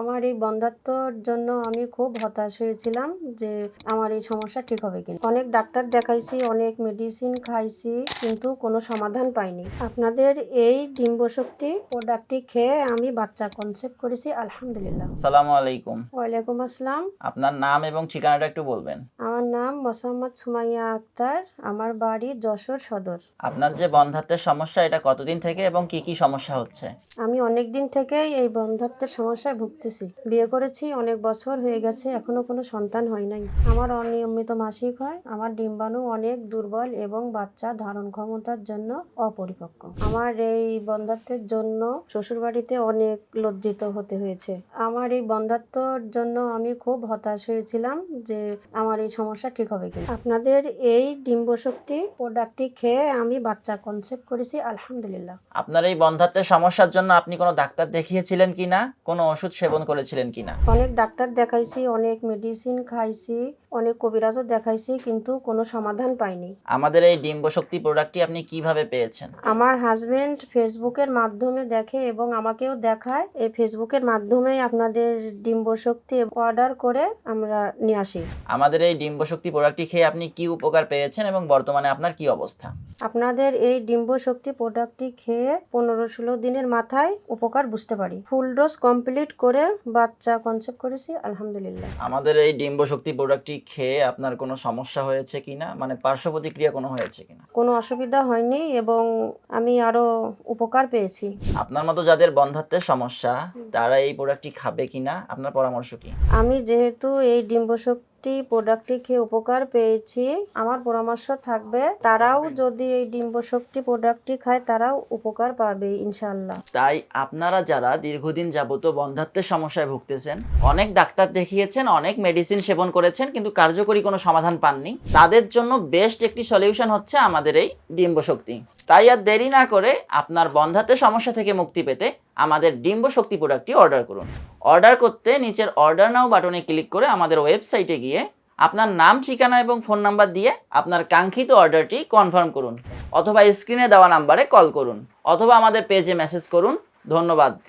আমার এই বন্ধাত্মর জন্য আমি খুব হতাশ হয়েছিলাম যে আমার এই সমস্যা ঠিক হবে কিনা। অনেক ডাক্তার দেখাইছি অনেক মেডিসিন খাইছি কিন্তু কোনো সমাধান পাইনি। আপনাদের এই ডিম্বশক্তি প্রোডাক্টটি খেয়ে আমি বাচ্চা কনসেপ্ট করেছি আলহামদুলিল্লাহ। সালামু আলাইকুম। ওয়ালাইকুম আসসালাম। আপনার নাম এবং ঠিকানাটা একটু বলবেন। নাম মোসাম্মদ সুমাইয়া আক্তার আমার বাড়ি যশোর সদর। আপনার যে বন্ধাত্বের সমস্যা এটা কতদিন থেকে এবং কি কি সমস্যা হচ্ছে? আমি অনেক দিন থেকেই এই বন্ধাত্বের সমস্যায় ভুগতেছি। বিয়ে করেছি অনেক বছর হয়ে গেছে এখনও কোনো সন্তান হয় নাই। আমার অনিয়মিত মাসিক হয় আমার ডিম্বাণু অনেক দুর্বল এবং বাচ্চা ধারণ ক্ষমতার জন্য অপরিপক্ক। আমার এই বন্ধাত্বের জন্য শ্বশুরবাড়িতে অনেক লজ্জিত হতে হয়েছে। আমার এই বন্ধাত্বর জন্য আমি খুব হতাশ হয়েছিলাম যে আমার এই সমস্যা ঠিক হবে কিনা? আপনাদের এই ডিম্বশক্তি প্রোডাক্টটি খেয়ে আমি বাচ্চা কনসেপ্ট করেছি আলহামদুলিল্লাহ। আপনার এই বন্ধাত্বের সমস্যার জন্য আপনি কোনো ডাক্তার দেখিয়েছিলেন কিনা? কোনো ওষুধ সেবন করেছিলেন কিনা? অনেক ডাক্তার দেখাইছি অনেক মেডিসিন খাইছি। অনেক কবিরাজও দেখাইছি কিন্তু কোনো সমাধান পাইনি। আমাদের এই ডিম্ব শক্তি প্রোডাক্টটি আপনি কীভাবে পেয়েছেন? আমার হাজবেন্ড ফেসবুকের মাধ্যমে দেখে এবং আমাকেও দেখায় এই ফেসবুকের মাধ্যমে আপনাদের ডিম্ব শক্তি অর্ডার করে আমরা নিয়ে আসি। আমাদের এই ডিম্ব শক্তি প্রোডাক্টটি খেয়ে আপনি কি উপকার পেয়েছেন এবং বর্তমানে আপনার কি অবস্থা? আপনাদের এই ডিম্ব শক্তি প্রোডাক্টটি খেয়ে পনেরো ষোলো দিনের মাথায় উপকার বুঝতে পারি। ফুল ডোজ কমপ্লিট করে বাচ্চা কনসেপ্ট করেছি আলহামদুলিল্লাহ। আমাদের এই ডিম্ব শক্তি প্রোডাক্টটি খেয়ে আপনার কোনো সমস্যা হয়েছে কিনা? মানে পার্শ্ব প্রতিক্রিয়া কোনো হয়েছে কিনা? কোনো অসুবিধা হয়নি এবং আমি আরও উপকার পেয়েছি। আপনার মতো যাদের বন্ধাত্বের সমস্যা তারা এই প্রোডাক্টটি খাবে কিনা? আপনার পরামর্শ কি? আমি যেহেতু এই ডিম্বশক্তি প্রোডাক্টটি খেয়ে উপকার পেয়েছি। আমার পরামর্শ থাকবে তারাও যদি এই ডিম্বশক্তি প্রোডাক্টটি খায় তারাও উপকার পাবে ইনশাল্লাহ তাই আপনারা যারা দীর্ঘদিন যাবত বন্ধাত্বের সমস্যায় ভুগতেছেন অনেক ডাক্তার দেখিয়েছেন অনেক মেডিসিন সেবন করেছেন কিন্তু কার্যকরী কোনো সমাধান পাননি। তাদের জন্য বেস্ট একটি সলিউশন হচ্ছে আমাদের এই ডিম্ব শক্তি তাই আর দেরি না করে আপনার বন্ধাত্বের সমস্যা থেকে মুক্তি পেতে আমাদের ডিম্ব শক্তি প্রোডাক্টটি অর্ডার করুন। অর্ডার করতে নিচের অর্ডার নাও বাটনে ক্লিক করে আমাদের ওয়েবসাইটে গিয়ে আপনার নাম, ঠিকানা এবং ফোন নাম্বার দিয়ে আপনার কাঙ্ক্ষিত অর্ডারটি কনফার্ম করুন। অথবা স্ক্রিনে দেওয়া নাম্বারে কল করুন। অথবা আমাদের পেজে মেসেজ করুন। ধন্যবাদ।